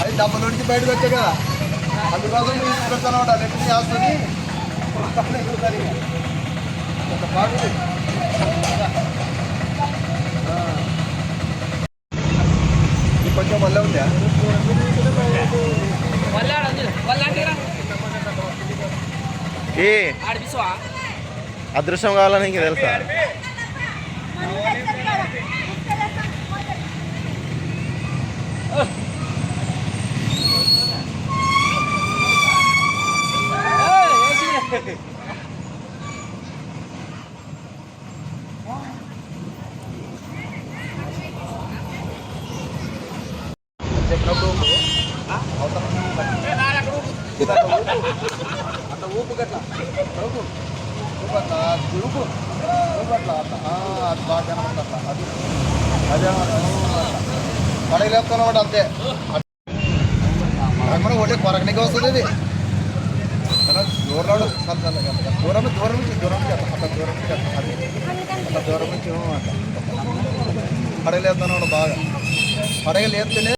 అది డబ్బుల నుంచి బయటకు వచ్చా కదా. అందుకోసం తీసుకొస్తాను లెక్క చేస్తుంది కొంచెం మళ్ళీ ఉందా? ఏ? అదృష్టం కావాలని ఇంక తెలుసా? ఊపు. ఊపు గట్ల ఊపు ఊపు అట్లా ఊపు ఊపు అట్లా అట్లా అది బాగా కనబడుతుంది అట్లా అది అదే పడగలేపుతాను ఒకటి అంతే మన కొరకనికి వస్తుంది ఇది దూరం దూరం దూరం నుంచి దూరం నుంచి అట్లా దూరం నుంచి అట్లా అది అట్లా దూరం నుంచి ఊ అట్లా బాగా బాగా పడగలేపుతూనే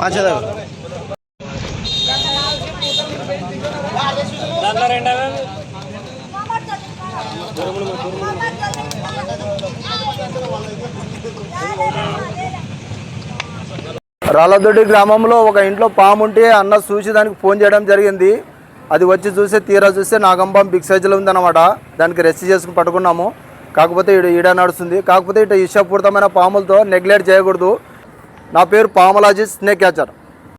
నుంచి రాళ్ళదొడ్డి గ్రామంలో ఒక ఇంట్లో పాము ఉంటే అన్న చూసి దానికి ఫోన్ చేయడం జరిగింది. అది వచ్చి చూస్తే తీరా చూస్తే నాగంబం బిగ్ సైజులో ఉందన్నమాట. దానికి రెస్ట్ చేసుకుని పట్టుకున్నాము కాకపోతే ఈడ ఈడ నడుస్తుంది. కాకపోతే ఇటు ఇష్టపూరితమైన పాములతో నెగ్లెక్ట్ చేయకూడదు. నా పేరు పామలాజీ స్నేక్ క్యాచర్